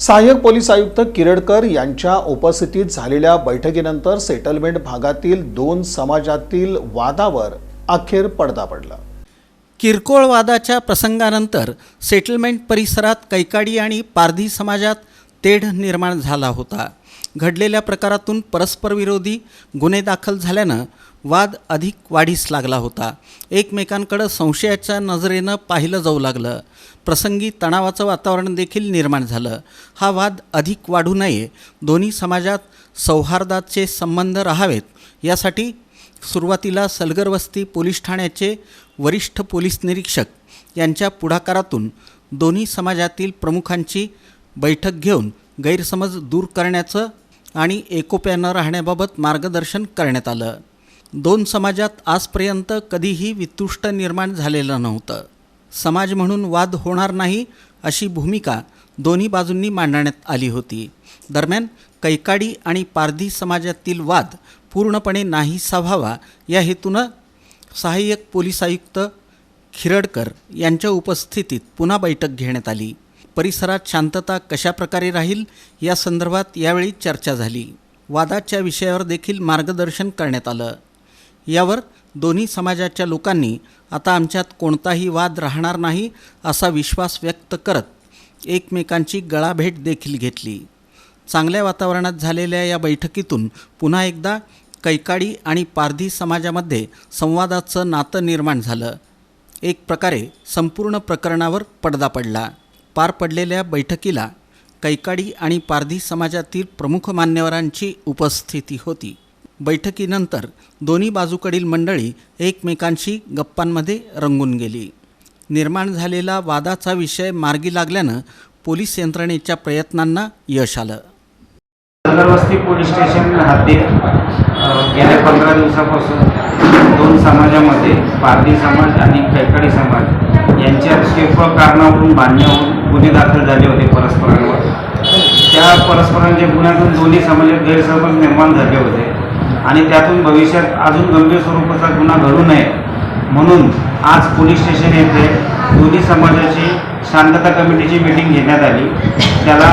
सहाय्यक पोलीस आयुक्त किरडकर यांच्या उपस्थितीत झालेल्या बैठकीनंतर सेटलमेंट भागातील दोन समाजातील वादावर अखेर पडदा पडला. किरकोळ वादाच्या प्रसंगानंतर सेटलमेंट परिसरात कैकाडी आणि पारधी समाजात तेढ निर्माण झाला होता. घडलेल्या प्रकारातून परस्परविरोधी गुन्हे दाखल झाल्यानं वाद अधिक वाढीस लागला होता. एकमेकांकडं संशयाच्या नजरेनं पाहिलं जाऊ लागलं. प्रसंगी तणावाचं वातावरण देखील निर्माण झालं. हा वाद अधिक वाढू नये. दोन्ही समाजात सौहार्दाचे संबंध राहावेत. यासाठी सुरुवातीला सलगरवस्ती पोलीस ठाण्याचे वरिष्ठ पोलीस निरीक्षक यांच्या पुढाकारातून दोन्ही समाजातील प्रमुखांची बैठक घेऊन गैरसमज दूर करण्याचं आणि एकोप्यानं राहण्याबाबत मार्गदर्शन करण्यात आलं. दोन समाजात आजपर्यंत कधीही वितुष्ट निर्माण झालेलं नव्हतं. समाज म्हणून वाद होणार नाही अशी भूमिका दोन्ही बाजूंनी मांडण्यात आली होती. दरम्यान कैकाडी आणि पारधी समाजातील वाद पूर्णपणे नाहीसा व्हावा या हेतूनं सहाय्यक पोलीस आयुक्त खिरडकर यांच्या उपस्थितीत पुन्हा बैठक घेण्यात आली. परिसरात शांतता कशाप्रकारे राहील या संदर्भात यावेळी चर्चा झाली. वादाच्या विषयावर देखील मार्गदर्शन करण्यात आलं. यावर दोन्ही समाजाच्या लोकांनी आता आमच्यात कोणताही वाद राहणार नाही असा विश्वास व्यक्त करत एकमेकांची गळाभेट देखील घेतली. चांगल्या वातावरणात झालेल्या या बैठकीतून पुन्हा एकदा कैकाडी आणि पारधी समाजामध्ये संवादाचं नातं निर्माण झालं. एक प्रकारे संपूर्ण प्रकरणावर पडदा पडला. पार पडलेल्या बैठकीला कैकाडी आणि पारधी समाजातील प्रमुख मान्यवरांची उपस्थिती होती. बैठकीनंतर दोन्ही बाजूकडील मंडळी एकमेकांशी गप्पांमध्ये रंगून गेली. निर्माण झालेला वादाचा विषय मार्गी लागल्यानं पोलीस यंत्रणेच्या प्रयत्नांना यश आलं. नगरवस्ती पोलीस स्टेशन हद्दीत गेल्या पंधरा दिवसापासून दोन समाजामध्ये पारधी समाज आणि कैकडी समाज यांच्या किरकोळ कारणावरून बांधण्यावरून गुन्हे दाखल झाले होते परस्परांवर. त्या परस्परांच्या गुन्ह्यातून दोन्ही समाजात गैरसमज निर्माण झाले होते. आणि त्यातून भविष्यात अजून गंभीर स्वरूपाचा गुन्हा घडू नये. म्हणून आज पोलीस स्टेशन येथे दोन्ही समाजाची शांतता कमिटीची मीटिंग घेण्यात आली. त्याला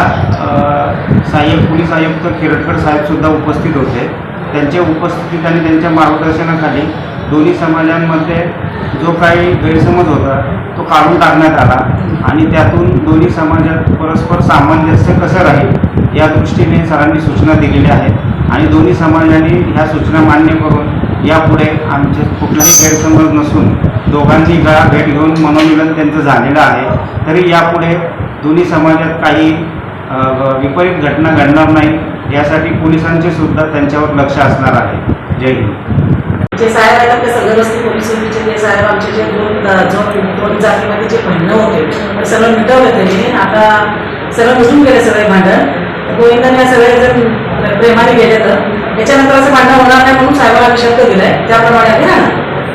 सहाय्यक पोलीस आयुक्त किरटकर साहेबसुद्धा उपस्थित होते. त्यांच्या उपस्थितीत आणि त्यांच्या मार्गदर्शनाखाली दोन्ही समाजांमध्ये जो काही गैरसमज होता तो काढून टाकण्यात आला. आणि त्यातून दोन्ही समाजात परस्पर सामंजस्य कसं राहील या दृष्टीने सरांनी सूचना दिलेल्या आहेत. आणि दोन्ही समाजांनी ह्या सूचना मान्य करून यापुढे आमचे कुठलाही गैरसमज नसून दोघांची गळा भेट घेऊन मनोमिलन त्यांचं झालेलं आहे. तरी यापुढे दोन्ही समाजात काही विपरीत घटना घडणार नाही. यासाठी पोलिसांचे सुद्धा त्यांच्यावर लक्ष असणार आहे. जय हिंद. जे साहेब आहेत आपल्या सगळं पोलीस ओबीचे साहेब आमचे जे दोन जो दोन जातीमध्ये जे भांडणं होते ते सगळं मिटवलं त्यांनी. आता सगळं मिटून गेले सगळे भांडण. गोविंदाने सगळे जर प्रेमाने गेले तर. याच्यानंतर असं भांडण होणार नाही म्हणून साहेबांना आम्ही शब्द दिलाय. त्याप्रमाणे आम्ही राहणार.